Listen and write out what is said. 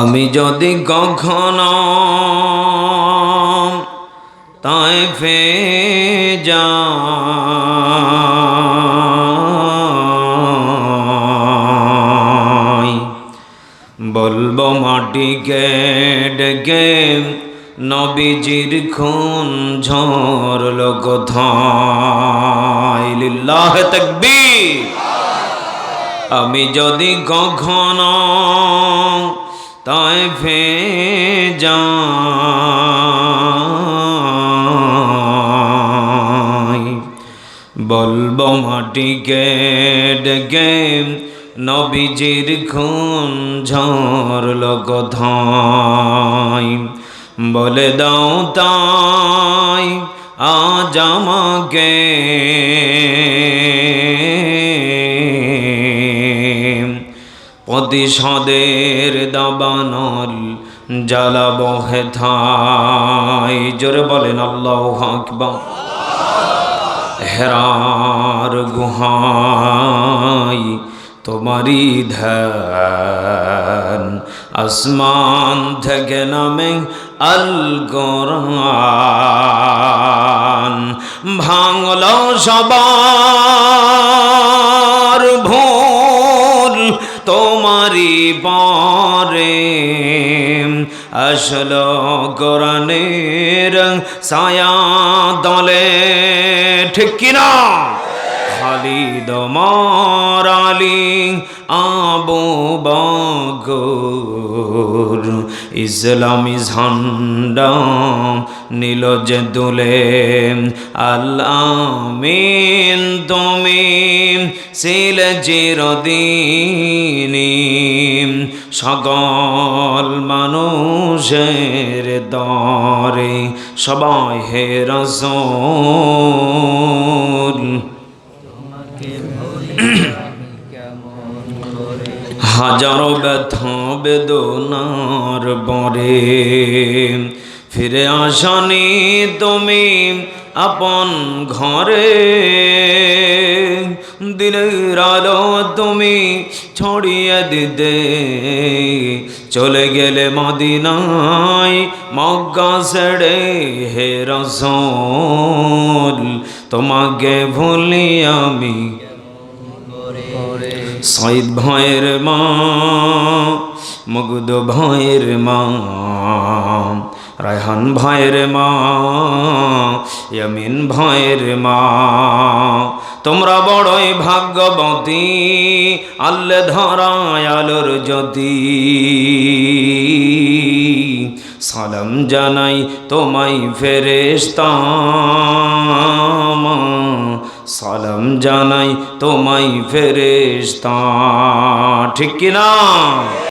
আমি যদি কখনো তাই ফে যাই, বলব মাটিকে ডেকে নবীজির খুন ঝরল কোথায় লিল্লাহ তাকবীর। আমি যদি কখনো তাই বলব বলব মাটিকে ডেকে নবীজির খুন ঝরল কোথায় বলে দাও তাই আজ আমাকে প্রতিশদের দাবানল জ্বালাবো হেথাই জোরে বলেন, আল্লাহ আকবার। হেরার গুহাই তোমারি ধ্যান। আসমান থেকে নামে আল কোরআন ভাঙল সবার পরে আসল কোরআনের ছায়া দলে, ঠিক কিনা? খালিদ মারালি আবু বগর ইসলামী ঝান্ডা নীল যে দুলে। আল্লামিন তুমি শিল চিরদিনী সকল মানুষের দরে সবাই হে রসুল। হাজারো ব্যথা বেদনার বরে ফিরে আসানি তুমি আপন ঘরে। দিলের আলো তুমি ছড়িয়ে দিতে। চলে গেলে মদিনায় মগ্গা ছেড়ে হে রসল, তোমাকে ভুলি আমি। সঈদ ভয়ের মা, মুগ্ধ ভয়ের মা, রায়হান ভয়ের মা, ইয়ামিন ভয়ের মা তোমরা বড়ই ভাগ্যবতী, আল্লে ধরায় আলোর জ্যোতি। সালাম জানাই তোমায় ফেরেশতা। সালাম জানাই তোমায় ফেরেশতা। ঠিক কিনা?